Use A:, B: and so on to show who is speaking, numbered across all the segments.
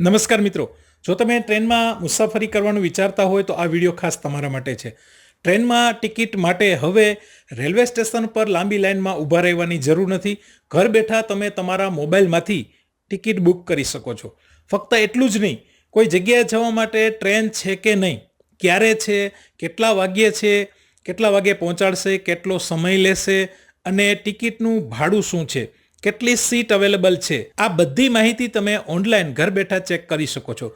A: નમસ્કાર મિત્રો. જો તમે ટ્રેનમાં મુસાફરી કરવાનું વિચારતા હોય તો આ વીડિયો ખાસ તમારા માટે છે. ટ્રેનમાં ટિકિટ માટે હવે રેલવે સ્ટેશન પર લાંબી લાઇનમાં ઊભા રહેવાની જરૂર નથી. ઘર બેઠા તમે તમારા મોબાઈલમાંથી ટિકિટ બુક કરી શકો છો. ફક્ત એટલું જ નહીં, કોઈ જગ્યાએ જવા માટે ટ્રેન છે કે નહીં, ક્યારે છે, કેટલા વાગ્યે છે, કેટલા વાગે પહોંચાડશે, કેટલો સમય લેશે અને ટિકિટનું ભાડું શું છે. કેટલી સીટ અવેલેબલ છે? આ બધી માહિતી તમે ઓનલાઈન ઘર બેઠા ચેક કરી શકો છો.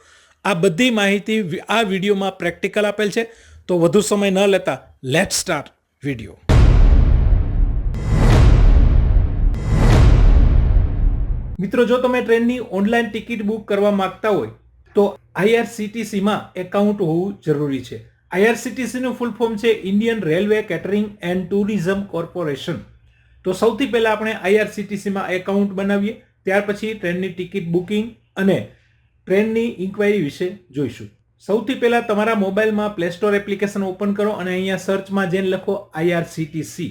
A: આ બધી માહિતી આ વિડીયોમાં પ્રેક્ટિકલ આપેલ છે. તો વધુ સમય ન લેતા લેટ સ્ટાર્ટ વીડિયો મિત્રો, જો તમે ટ્રેનની ઓનલાઈન ટિકિટ બુક કરવા માંગતા હોય, તો આઈઆરસીટીસીમાં એકાઉન્ટ હોવું જરૂરી છે. આઈઆરસીટીસીનું ફૂલ ફોર્મ છે Indian railway catering and tourism corporation. તો સૌથી પહેલાં આપણે આઈઆરસીટીસીમાં એકાઉન્ટ બનાવીએ, ત્યાર પછી ટ્રેનની ટિકિટ બુકિંગ અને ટ્રેનની ઇન્ક્વાયરી વિશે જોઈશું. સૌથી પહેલાં તમારા મોબાઈલમાં પ્લે સ્ટોર એપ્લિકેશન ઓપન કરો અને અહીંયા સર્ચમાં જેને લખો આઈઆરસીટીસી.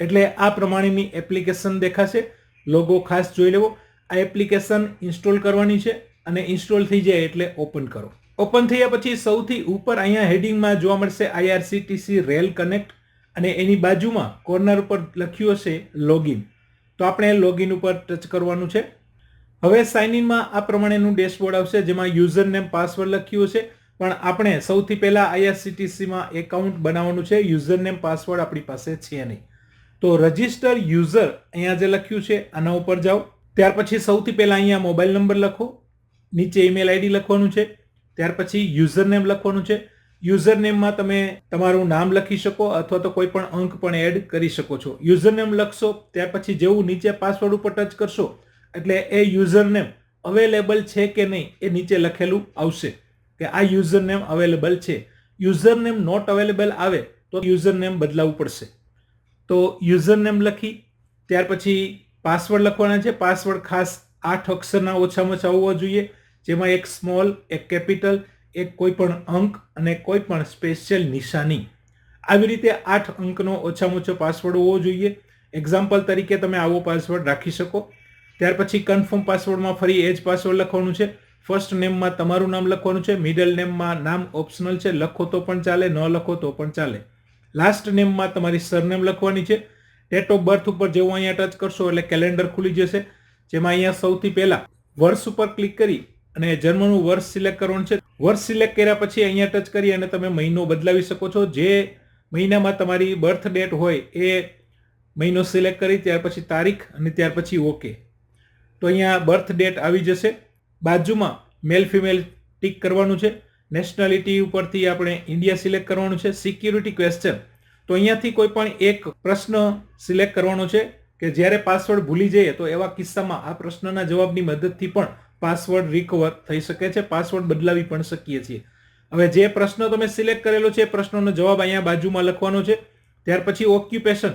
A: એટલે આ પ્રમાણેની એપ્લિકેશન દેખાશે. લોગો ખાસ જોઈ લેવો. આ એપ્લિકેશન ઇન્સ્ટોલ કરવાની છે અને ઇન્સ્ટોલ થઈ જાય એટલે ઓપન કરો. ઓપન થયા પછી સૌથી ઉપર અહીંયા હેડિંગમાં જોવા મળશે આઈઆરસીટીસી રેલ કનેક્ટ અને એની બાજુમાં કોર્નર ઉપર લખ્યું હશે લોગિન તો આપણે લોગિન ઉપર ટચ કરવાનું છે. હવે સાઇન ઇનમાં આ પ્રમાણેનું ડેશબોર્ડ આવશે, જેમાં યુઝર નેમ પાસવર્ડ લખ્યું છે પણ આપણે સૌથી પહેલા આઈઆરસીટીસીમાં એકાઉન્ટ બનાવવાનું છે. યુઝર નેમ પાસવર્ડ આપણી પાસે છે નહીં. તો રજિસ્ટર યુઝર અહીંયા જે લખ્યું છે, આના ઉપર જાઓ. ત્યાર પછી સૌથી પહેલાં અહીંયા મોબાઈલ નંબર લખો. નીચે ઈમેલ આઈડી લખવાનું છે. ત્યાર પછી યુઝર નેમ લખવાનું છે. યુઝર નેમમાં તમે તમારું નામ લખી શકો અથવા તો કોઈ પણ અંક પણ એડ કરી શકો છો. યુઝર નેમ લખશો, ત્યાર પછી જેવું નીચે પાસવર્ડ ઉપર ટચ કરશો, એટલે એ યુઝર નેમ અવેલેબલ છે કે નહીં એ નીચે લખેલું આવશે કે આ યુઝર નેમ અવેલેબલ છે. યુઝર નેમ નોટ અવેલેબલ આવે તો યુઝર નેમ બદલાવવું પડશે. તો યુઝર નેમ લખી, ત્યાર પછી પાસવર્ડ લખવાના છે. પાસવર્ડ ખાસ આઠ અક્ષરના ઓછામાં ઓછા હોવો જોઈએ, જેમાં એક સ્મોલ એક કેપિટલ એક કોઈ પણ અંક અને કોઈ પણ સ્પેશિયલ નિશાની. આવી રીતે આઠ અંકનો ઓછામાં ઓછો પાસવર્ડ હોવો જોઈએ. એક્ઝામ્પલ તરીકે તમે આવો પાસવર્ડ રાખી શકો. ત્યાર પછી કન્ફર્મ પાસવર્ડમાં ફરી એ જ પાસવર્ડ લખવાનું છે. ફર્સ્ટ નેમમાં તમારું નામ લખવાનું છે. મિડલ નેમમાં નામ ઓપ્શનલ છે. લખો તો પણ ચાલે, ન લખો તો પણ ચાલે. લાસ્ટ નેમમાં તમારી સરનેમ લખવાની છે. ડેટ ઓફ બર્થ ઉપર જેવું અહીંયા ટચ કરશો એટલે કેલેન્ડર ખુલી જશે. જેમાં અહીંયા સૌથી પહેલાં વર્ષ ઉપર ક્લિક કરી અને જન્મનું વર્ષ સિલેક્ટ કરવાનું છે. વર્ષ સિલેક્ટ કર્યા પછી અહીંયા ટચ કરી અને તમે મહિનો બદલાવી શકો છો. જે મહિનામાં તમારી બર્થ ડેટ હોય એ મહિનો સિલેક્ટ કરી, ત્યાર પછી તારીખ અને ત્યાર પછી ઓકે તો અહીંયા બર્થ ડેટ આવી જશે. બાજુમાં મેલ ફિમેલ ટીક કરવાનું છે. નેશનાલિટી ઉપરથી આપણે ઇન્ડિયા સિલેક્ટ કરવાનું છે. સિક્યુરિટી ક્વેશ્ચન તો અહીંયાથી કોઈ પણ એક પ્રશ્ન સિલેક્ટ કરવાનો છે કે જ્યારે પાસવર્ડ ભૂલી જઈએ તો એવા કિસ્સામાં આ પ્રશ્નના જવાબની મદદથી પણ પાસવર્ડ રિકવર થઈ શકે છે, પાસવર્ડ બદલાવી પણ શકીએ છીએ. હવે જે પ્રશ્ન તમે સિલેક્ટ કરેલો છે, એ પ્રશ્નનો જવાબ અહીંયા બાજુમાં લખવાનો છે. ત્યાર પછી ઓક્યુપેશન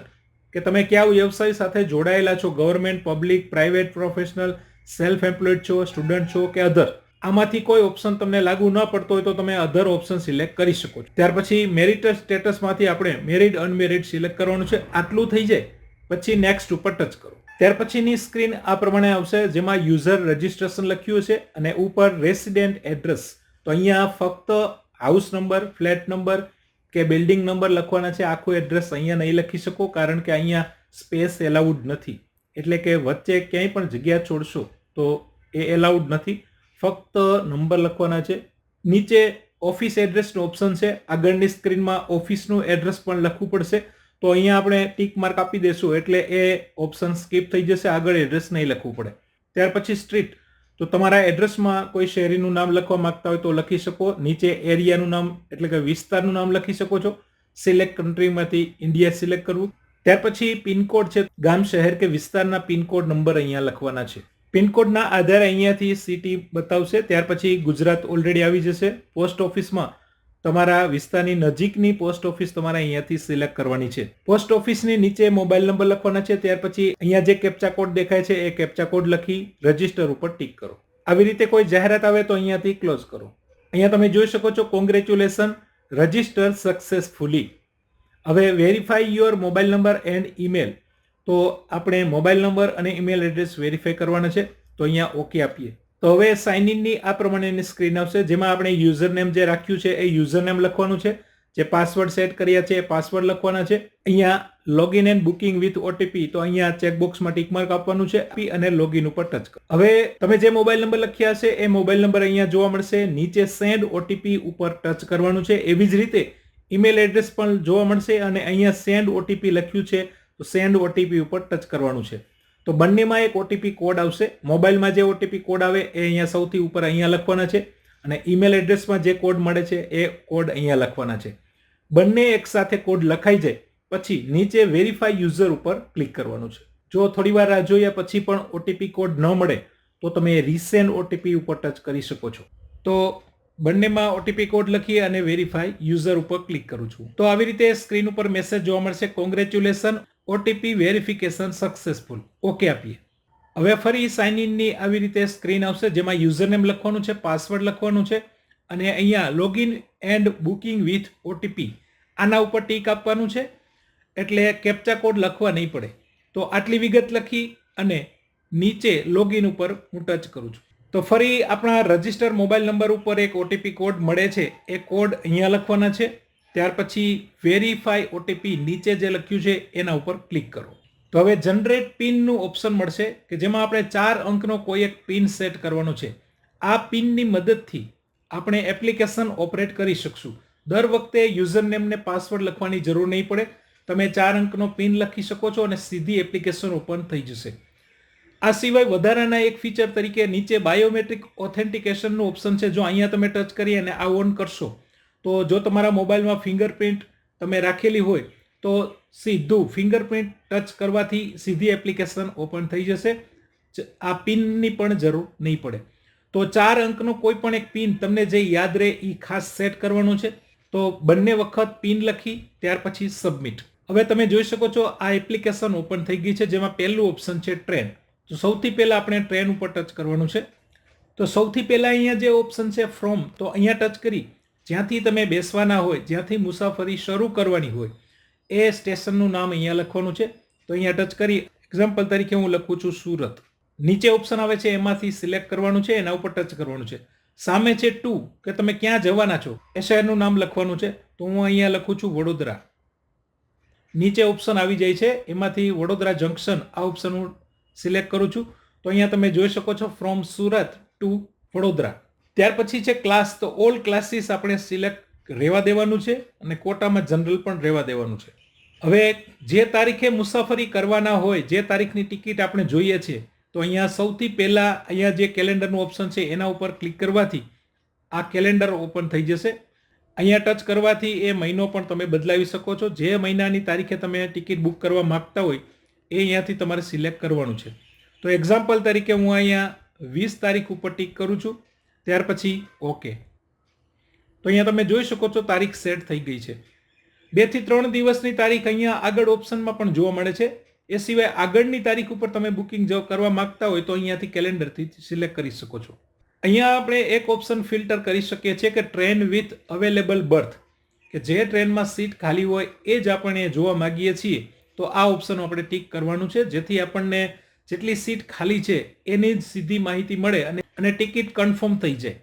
A: કે તમે કયા વ્યવસાય સાથે જોડાયેલા છો? Government public private professional self employed છો સ્ટુડન્ટ છો કે અધર આમાંથી કોઈ ઓપ્શન તમને લાગુ ન પડતો હોય તો તમે અધર ઓપ્શન સિલેક્ટ કરી શકો છો. ત્યાર પછી મેરિટ સ્ટેટસમાંથી આપણે મેરિડ અનમેરિડ સિલેક્ટ કરવાનું છે. આટલું થઈ જાય. પછી નેક્સ્ટ ઉપર ટચ કરો. ત્યાર પછીની સ્ક્રીન આ પ્રમાણે આવશે, જેમાં યુઝર રજિસ્ટ્રેશન લખ્યું છે અને ઉપર રેસિડેન્ટ એડ્રેસ. તો અહીંયા ફક્ત હાઉસ નંબર ફ્લેટ નંબર કે બિલ્ડિંગ નંબર લખવાના છે. આખું એડ્રેસ અહીંયા નહીં લખી શકો, કારણ કે અહીંયા સ્પેસ એલાઉડ નથી. એટલે કે વચ્ચે ક્યાંય પણ જગ્યા છોડશો, તો એ એલાઉડ નથી. ફક્ત નંબર લખવાના છે. નીચે ઓફિસ એડ્રેસનું ઓપ્શન છે. આગળની સ્ક્રીનમાં ઓફિસનું એડ્રેસ પણ લખવું પડશે. તો અહીંયા આપણે ટીક માર્ક આપી દેશું એટલે એ ઓપ્શન સ્કીપ થઈ જશે, આગળ એડ્રેસ નહીં લખવું પડે. ત્યાર પછી સ્ટ્રીટ તો તમારા એડ્રેસમાં કોઈ શહેરીનું નામ લખવા માંગતા હોય તો લખી શકો. નીચે એરિયાનું નામ, એટલે કે વિસ્તારનું નામ લખી શકો છો. સિલેક્ટ કન્ટ્રીમાંથી ઇન્ડિયા સિલેક્ટ કરવું. ત્યાર પછી પિનકોડ છે, ગામ, શહેર કે વિસ્તારના પિનકોડ નંબર અહીંયા લખવાના છે. પિનકોડના આધારે અહીંયાથી સિટી બતાવશે. ત્યાર પછી ગુજરાત ઓલરેડી આવી જશે. પોસ્ટ ઓફિસમાં તમારા વિસ્તારની નજીકની પોસ્ટ ઓફિસ તમારે અહીંયાથી સિલેક્ટ કરવાની છે. પોસ્ટ ઓફિસની નીચે મોબાઈલ નંબર લખવાના છે, ત્યાર પછી અહીંયા જે કેપ્ચા કોડ દેખાય છે, એ કેપ્ચા કોડ લખી રજિસ્ટર ઉપર ટીક કરો. આવી રીતે કોઈ જાહેરાત આવે તો અહીંયાથી ક્લોઝ કરો. અહીંયા તમે જોઈ શકો છો, કોંગ્રેચ્યુલેશન રજિસ્ટર સક્સેસફુલી. હવે verify your mobile number and email. તો આપણે મોબાઈલ નંબર અને ઈમેલ એડ્રેસ વેરીફાઈ કરવાના છે, તો અહીંયા ઓકે આપીએ. તો હવે સાઇન ઇનની આ પ્રમાણેની સ્ક્રીન આવશે. જેમાં આપણે યુઝર નેમ જે રાખ્યું છે, એ યુઝર નેમ લખવાનું છે. જે પાસવર્ડ સેટ કર્યા છે, એ પાસવર્ડ લખવાના છે. અહીંયા login and booking with OTP તો અહીંયા ચેકબોક્સમાં ટીકમાર્ક આપવાનું છે. અને લોગિન ઉપર ટચ કરો. હવે તમે જે મોબાઈલ નંબર લખ્યા છે, એ મોબાઈલ નંબર અહીંયા જોવા મળશે. નીચે સેન્ડ ઓટીપી ઉપર ટચ કરવાનું છે. એવી જ રીતે ઈમેલ એડ્રેસ પણ જોવા મળશે અને અહીંયા સેન્ડ ઓટીપી લખ્યું છે, તો સેન્ડ ઓટીપી ઉપર ટચ કરવાનું છે. તો બંનેમાં એક ઓટીપી કોડ આવશે. મોબાઈલમાં જે ઓટીપી કોડ આવે એ અહીંયા સૌથી ઉપર અહીંયા લખવાના છે અને ઈમેલ એડ્રેસમાં જે કોડ મળે છે એ કોડ અહીંયા લખવાના છે. બંને એકસાથે કોડ લખાઈ જાય, પછી નીચે વેરીફાઈ યુઝર ઉપર ક્લિક કરવાનું છે. જો થોડી વાર રાહ જોયા પછી પણ ઓટીપી કોડ ન મળે, તો તમે રીસેન્ડ ઓટીપી ઉપર ટચ કરી શકો છો. તો બંનેમાં ઓટીપી કોડ લખી અને વેરીફાઈ યુઝર ઉપર ક્લિક કરું છું. તો આવી રીતે સ્ક્રીન ઉપર મેસેજ જોવા મળશે. Congratulation OTP verification successful okay આપીએ. હવે ફરી સાઇન ઇનની આવી રીતે સ્ક્રીન આવશે, જેમાં યુઝર નેમ લખવાનું છે પાસવર્ડ લખવાનું છે, અને અહીંયા login and booking with OTP આના ઉપર ટીક આપવાનું છે, એટલે કેપ્ચા કોડ લખવા નહીં પડે. તો આટલી વિગત લખી અને નીચે લોગિન ઉપર હું ટચ કરું છું. તો ફરી આપણા રજિસ્ટર મોબાઈલ નંબર ઉપર એક ઓટીપી કોડ મળે છે. એ કોડ અહીંયા લખવાના છે. ત્યાર પછી વેરીફાઈ ઓટીપી નીચે જે લખ્યું છે, એના ઉપર ક્લિક કરો. તો હવે જનરેટ પિનનું ઓપ્શન મળશે કે જેમાં આપણે ચાર અંકનો કોઈ એક પિન સેટ કરવાનો છે. આ પિનની મદદથી આપણે એપ્લિકેશન ઓપરેટ કરી શકશું. દર વખતે યુઝર નેમને પાસવર્ડ લખવાની જરૂર નહીં પડે. તમે ચાર અંકનો પિન લખી શકો છો અને સીધી એપ્લિકેશન ઓપન થઈ જશે. આ સિવાય વધારાના એક ફીચર તરીકે નીચે બાયોમેટ્રિક ઓથેન્ટિકેશનનું ઓપ્શન છે, જો અહીંયા તમે ટચ કરી અને આ ઓન કરશો તો જો તમારા મોબાઈલમાં ફિંગરપ્રિન્ટ તમે રાખેલી હોય, તો સીધું ફિંગરપ્રિન્ટ ટચ કરવાથી સીધી એપ્લિકેશન ઓપન થઈ જશે. આ પિનની પણ જરૂર નહીં પડે. તો ચાર અંકનો કોઈ પણ એક પિન તમને જે યાદ રહે એ ખાસ સેટ કરવાનો છે. તો બંને વખત પિન લખી, ત્યાર પછી સબમિટ. હવે તમે જોઈ શકો છો, આ એપ્લિકેશન ઓપન થઈ ગઈ છે, જેમાં પહેલું ઓપ્શન છે ટ્રેન. તો સૌથી પહેલાં આપણે ટ્રેન ઉપર ટચ કરવાનું છે. તો સૌથી પહેલાં અહીંયા જે ઓપ્શન છે ફ્રોમ, તો અહીંયા ટચ કરી. જ્યાંથી તમે બેસવાના હોય, જ્યાંથી મુસાફરી શરૂ કરવાની હોય, એ સ્ટેશનનું નામ અહીંયા લખવાનું છે. તો અહીંયા ટચ કરી એક્ઝામ્પલ તરીકે હું લખું છું સુરત. નીચે ઓપ્શન આવે છે, એમાંથી સિલેક્ટ કરવાનું છે, એના ઉપર ટચ કરવાનું છે. સામે છે ટુ, કે તમે ક્યાં જવાના છો, એ શહેરનું નામ લખવાનું છે. તો હું અહીંયા લખું છું વડોદરા. નીચે ઓપ્શન આવી જાય છે, એમાંથી વડોદરા જંકશન આ ઓપ્શન હું સિલેક્ટ કરું છું. તો અહીંયા તમે જોઈ શકો છો ફ્રોમ સુરત ટુ વડોદરા. ત્યાર પછી છે ક્લાસ તો ઓલ ક્લાસીસ આપણે સિલેક્ટ રહેવા દેવાનું છે અને કોટામાં જનરલ પણ રહેવા દેવાનું છે. હવે જે તારીખે મુસાફરી કરવાના હોય, જે તારીખની ટિકિટ આપણે જોઈએ છીએ તો અહીંયા સૌથી પહેલાં અહીંયા જે કેલેન્ડરનું ઓપ્શન છે, એના ઉપર ક્લિક કરવાથી આ કેલેન્ડર ઓપન થઈ જશે. અહીંયા ટચ કરવાથી એ મહિનો પણ તમે બદલાવી શકો છો. જે મહિનાની તારીખે તમે ટિકિટ બુક કરવા માગતા હોય, એ અહીંયાથી તમારે સિલેક્ટ કરવાનું છે. તો એક્ઝામ્પલ તરીકે હું અહીંયા વીસ તારીખ ઉપર ટીક કરું છું. ત્યાર પછી ઓકે. તો અહીંયા તમે જોઈ શકો છો તારીખ સેટ થઈ ગઈ છે. બેથી ત્રણ દિવસની તારીખ અહીંયા આગળ ઓપ્શનમાં પણ જોવા મળે છે. એ સિવાય આગળની તારીખ ઉપર તમે બુકિંગ જો કરવા માંગતા હોય તો અહીંયાથી કેલેન્ડરથી સિલેક્ટ કરી શકો છો. અહીંયા આપણે એક ઓપ્શન ફિલ્ટર કરી શકીએ છીએ કે ટ્રેન વિથ અવેલેબલ બર્થ. કે જે ટ્રેનમાં સીટ ખાલી હોય એ જ આપણે જોવા માગીએ છીએ. તો આ ઓપ્શન આપણે ટીક કરવાનું છે. જેથી આપણને જેટલી સીટ ખાલી છે એની જ સીધી માહિતી મળે અને અને ટિકિટ કન્ફર્મ થઈ જાય.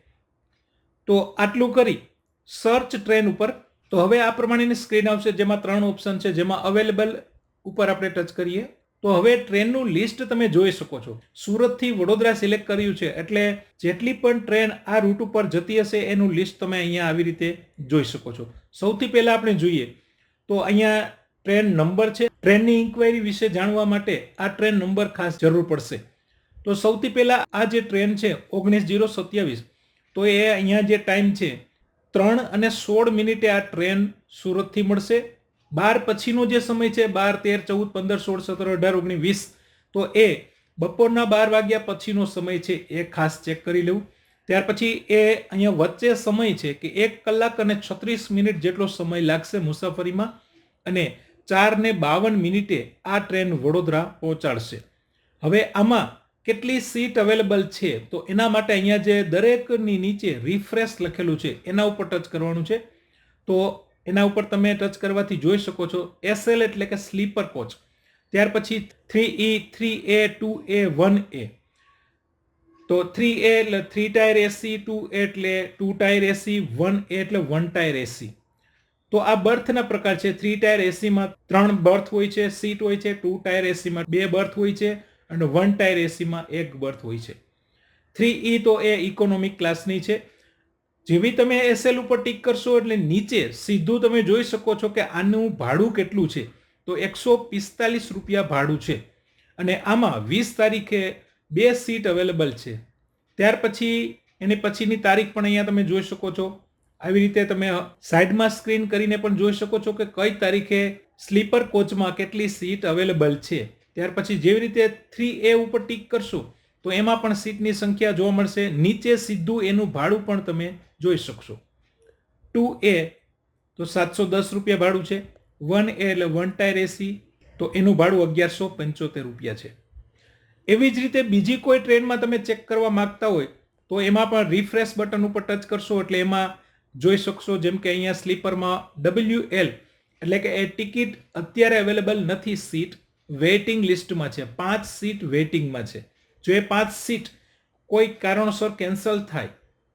A: તો આટલું કરી સર્ચ ટ્રેન ઉપર, તો હવે આ પ્રમાણેની સ્ક્રીન આવશે, જેમાં ત્રણ ઓપ્શન છે, જેમાં અવેલેબલ ઉપર આપણે ટચ કરીએ. તો હવે ટ્રેનનું લિસ્ટ તમે જોઈ શકો છો. સુરતથી વડોદરા સિલેક્ટ કર્યું છે, એટલે જેટલી પણ ટ્રેન આ રૂટ ઉપર જતી હશે, એનું લિસ્ટ તમે અહીંયા આવી રીતે જોઈ શકો છો. સૌથી પહેલાં આપણે જોઈએ, તો અહીંયા ટ્રેન નંબર છે. ટ્રેનની ઇન્ક્વાયરી વિશે જાણવા માટે આ ટ્રેન નંબર ખાસ જરૂર પડશે. તો સૌથી પહેલાં આ જે ટ્રેન છે, ઓગણીસ જીરો સત્યાવીસ, તો એ અહીંયા જે ટાઈમ છે, ત્રણ અને સોળ મિનિટે આ ટ્રેન સુરતથી મળશે. બાર પછીનો જે સમય છે, બાર, તેર, ચૌદ, પંદર, સોળ, સત્તર, અઢાર, ઓગણીસ, વીસ, તો એ બપોરના બાર વાગ્યા પછીનો સમય છે, એ ખાસ ચેક કરી લેવું. ત્યાર પછી એ અહીંયા વચ્ચે સમય છે કે એક કલાક અને છત્રીસ મિનિટ જેટલો સમય લાગશે મુસાફરીમાં અને ચાર ને બાવન મિનિટે આ ટ્રેન વડોદરા પહોંચાડશે. હવે આમાં કેટલી સીટ અવેલેબલ છે? તો એના માટે અહીંયા જે દરેકની નીચે રિફ્રેશ લખેલું છે, એના ઉપર ટચ કરવાનું છે. તો એના ઉપર તમે ટચ કરવાથી જોઈ શકો છો એસએલ એટલે કે સ્લીપર કોચ ત્યાર પછી three E three A two A one A તો થ્રી એ એટલે થ્રી ટાયર એસી ટુ એટલે two tier AC one A એટલે વન ટાયર એસી તો આ બર્થના પ્રકાર છે. થ્રી ટાયર એસીમાં ત્રણ બર્થ હોય છે સીટ હોય છે ટુ ટાયર એસીમાં બે બર્થ હોય છે. અને વન ટાયર એસીમાં એક બર્થ હોય છે. થ્રી ઈ તો એ ઇકોનોમિક ક્લાસની છે. જેવી તમે એસએલ ઉપર ટીક કરશો એટલે નીચે સીધું તમે જોઈ શકો છો કે આનું ભાડું કેટલું છે. તો એકસો પિસ્તાલીસ રૂપિયા ભાડું છે. અને આમાં વીસ તારીખે બે સીટ અવેલેબલ છે. ત્યાર પછી એની પછીની તારીખ પણ અહીંયા તમે જોઈ શકો છો. આવી રીતે તમે સાઈડમાં સ્ક્રીન કરીને પણ જોઈ શકો છો કે કઈ તારીખે સ્લીપર કોચમાં કેટલી સીટ અવેલેબલ છે. ત્યાર પછી જેવી રીતે થ્રી એ ઉપર ટીક કરશો, તો એમાં પણ સીટની સંખ્યા જોવા મળશે. નીચે સીધું એનું ભાડું પણ તમે જોઈ શકશો. ટુ એ તો સાતસો દસ રૂપિયા ભાડું છે. વન એ એટલે વન ટાયર એસી તો એનું ભાડું અગિયારસો પંચોતેર રૂપિયા છે. એવી જ રીતે બીજી કોઈ ટ્રેનમાં તમે ચેક કરવા માંગતા હોય, તો એમાં પણ રિફ્રેશ બટન ઉપર ટચ કરશો, એટલે એમાં જોઈ શકશો જેમ કે અહીંયા સ્લીપરમાં ડબલ્યુ એલ એટલે કે એ ટિકિટ અત્યારે અવેલેબલ નથી સીટ. વેઇટિંગ લિસ્ટમાં છે, પાંચ સીટ વેઇટિંગમાં છે. જો એ પાંચ સીટ કોઈ કારણોસર કેન્સલ થાય,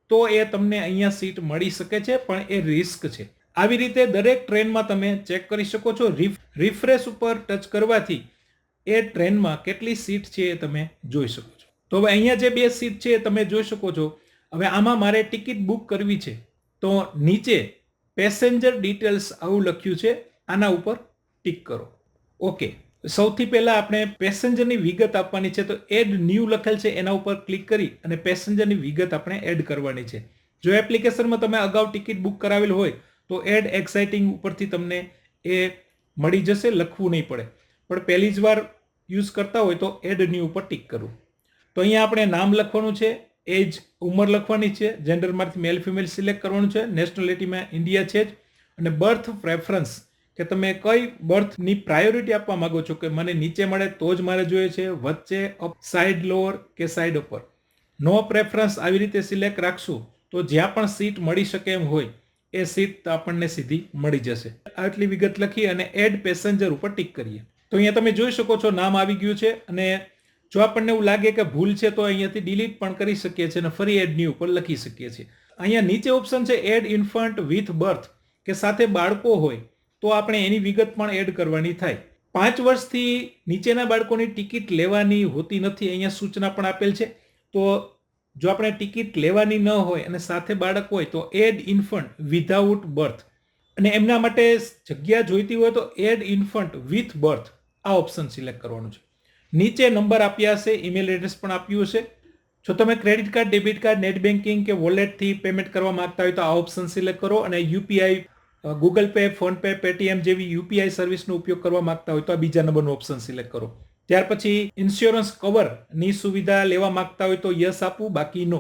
A: તો એ તમને અહીંયા સીટ મળી શકે છે, પણ એ રિસ્ક છે. આવી રીતે દરેક ટ્રેનમાં તમે ચેક કરી શકો છો. રિફ્રેશ ઉપર ટચ કરવાથી એ ટ્રેનમાં કેટલી સીટ છે એ તમે જોઈ શકો છો. તો હવે અહીંયા જે બે સીટ છે એ તમે જોઈ શકો છો. હવે આમાં મારે ટિકિટ બુક કરવી છે. તો નીચે પેસેન્જર ડિટેલ્સ આવું લખ્યું છે. આના ઉપર ટિક કરો. ઓકે. સૌથી પહેલા આપણે પેસેન્જરની વિગત આપવાની છે, તો એડ ન્યૂ લખેલ છે, એના ઉપર ક્લિક કરી અને પેસેન્જરની વિગત આપણે એડ કરવાની છે. જો એપ્લિકેશનમાં તમે અગાઉ ટિકિટ બુક કરાવેલ હોય, તો એડ એક્સાઇટિંગ ઉપરથી તમને એ મળી જશે, લખવું નહીં પડે. પણ પહેલી જ વાર યુઝ કરતા હોય, તો એડ ન્યૂ ઉપર ટિક કરવું તો અહીંયા આપણે નામ લખવાનું છે એજ ઉંમર લખવાની છે જેન્ડરમાંથી મેલ ફિમેલ સિલેક્ટ કરવાનું છે નેશનાલિટીમાં ઇન્ડિયા છે જ, અને બર્થ પ્રેફરન્સ કે તમે કઈ બર્થની પ્રાયોરિટી આપવા માંગો છો કે મને નીચે મળે તો જ મારે જોઈએ છે, વચ્ચે અપ સાઈડ લોઅર કે સાઈડ ઉપર નો પ્રેફરન્સ આવી રીતે સિલેક્ટ રાખશું તો જ્યાં પણ સીટ મળી શકે એમ હોય, એ સીટ આપણને સીધી મળી જશે. આટલી વિગત લખી અને એડ પેસેન્જર ઉપર ટીક કરીએ. તો અહીંયા તમે જોઈ શકો છો નામ આવી ગયું છે અને જો આપણને એવું લાગે કે ભૂલ છે તો અહીંયાથી ડિલીટ પણ કરી શકીએ છીએ અને ફરી એડ ન્યૂ ઉપર લખી શકીએ છીએ. અહીંયા નીચે ઓપ્શન છે એડ ઇન્ફન્ટ વિથ બર્થ કે સાથે બાળકો હોય તો આપણે એની વિગત પણ એડ કરવાની થાય. પાંચ વર્ષથી નીચેના બાળકોની ટિકિટ લેવાની હોતી નથી, અહીંયા સૂચના પણ આપેલ છે. તો જો આપણે ટિકિટ લેવાની ન હોય અને સાથે બાળક હોય, તો એડ ઇન્ફન્ટ વિધાઉટ બર્થ અને એમના માટે જગ્યા જોઈતી હોય તો એડ ઇન્ફન્ટ વિથ બર્થ આ ઓપ્શન સિલેક્ટ કરવાનું છે. નીચે નંબર આપ્યા હશે ઈમેલ એડ્રેસ પણ આપ્યું હશે. જો તમે credit card debit card net banking કે વોલેટથી પેમેન્ટ કરવા માંગતા હોય તો આ ઓપ્શન સિલેક્ટ કરો અને UPI Google Pay PhonePe Paytm જેવી યુપીઆઈ સર્વિસનો ઉપયોગ કરવા માંગતા હોય તો આ બીજા નંબરનો ઓપ્શન સિલેક્ટ કરો. ત્યાર પછી ઇન્સ્યોરન્સ કવરની સુવિધા લેવા માંગતા હોય તો યસ આપવું, બાકી નો.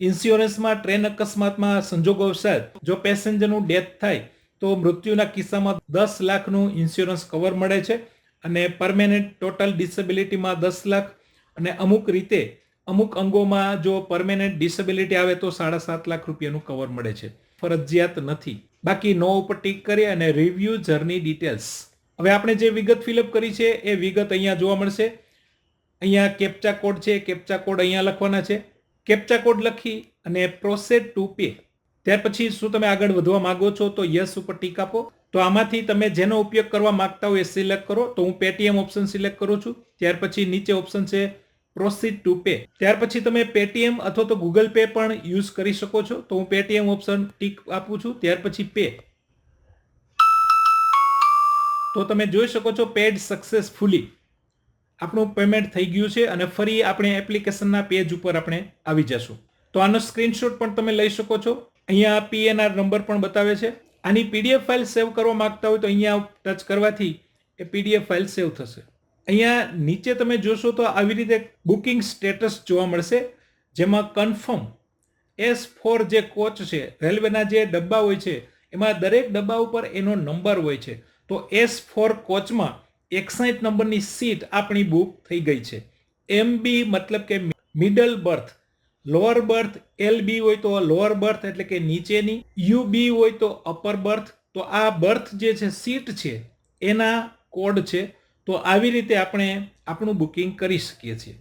A: ઇન્સ્યોરન્સમાં ટ્રેન અકસ્માતમાં સંજોગો અવસાદ. જો પેસેન્જરનું ડેથ થાય, તો મૃત્યુના કિસ્સામાં દસ લાખનું ઇન્સ્યોરન્સ કવર મળે છે અને પરમેનન્ટ ટોટલ ડિસેબિલિટીમાં દસ લાખ અને અમુક રીતે અમુક અંગોમાં જો પરમેનન્ટ ડિસેબિલિટી આવે તો સાડા સાત લાખ રૂપિયાનું કવર મળે છે. ફરજિયાત નથી. બાકી નો ઉપર ટીક કરીએ અને રિવ્યુ જર્ની ડિટેલ્સ હવે આપણે જે વિગત ફિલઅપ કરી છે, એ વિગત અહીંયા જોવા મળશે. અહીંયા કેપ્ચા કોડ છે કેપ્ચા કોડ અહીંયા લખવાના છે. કેપ્ચા કોડ લખી અને પ્રોસેડ ટુ પે ત્યાર પછી શું તમે આગળ વધવા માંગો છો, તો યસ ઉપર ટીક આપો. તો આમાંથી તમે જેનો ઉપયોગ કરવા માંગતા હો એ સિલેક્ટ કરો. તો હું પેટીએમ ઓપ્શન સિલેક્ટ કરું છું. ત્યાર પછી નીચે ઓપ્શન છે પ્રોસીડ ટુ પે ત્યાર પછી તમે પેટીએમ અથવા તો ગૂગલ પે પણ યુઝ કરી શકો છો. તો હું પેટીએમ ઓપ્શન ટીક આપું છું. ત્યાર પછી પે તો તમે જોઈ શકો છો પેડ સક્સેસફુલી આપણું પેમેન્ટ થઈ ગયું છે અને ફરી આપણે એપ્લિકેશનના પેજ ઉપર આપણે આવી જશું. તો આનો સ્ક્રીનશોટ પણ તમે લઈ શકો છો. અહીંયા પીએનઆર નંબર પણ બતાવે છે. આની પીડીએફ ફાઇલ સેવ કરવા માંગતા હોય તો અહીંયા ટચ કરવાથી એ પીડીએફ ફાઇલ સેવ થશે. અહીંયા નીચે તમે જોશો તો આવી રીતે બુકિંગ સ્ટેટસ જોવા મળશે, જેમાં કન્ફર્મ એસ ફોર જે કોચ છે, રેલવેના જે ડબ્બા હોય છે, એમાં દરેક ડબ્બા ઉપર એનો નંબર હોય છે. તો એસ ફોર કોચમાં એકસાઠ નંબરની સીટ આપણી બુક થઈ ગઈ છે. એમ બી મતલબ કે middle berth lower berth L B હોય તો લોઅર બર્થ એટલે કે નીચેની યુ બી હોય તો અપર બર્થ તો આ બર્થ જે છે સીટ છે, એના કોડ છે. તો આવી રીતે આપણે આપણું બુકિંગ કરી શકીએ છીએ.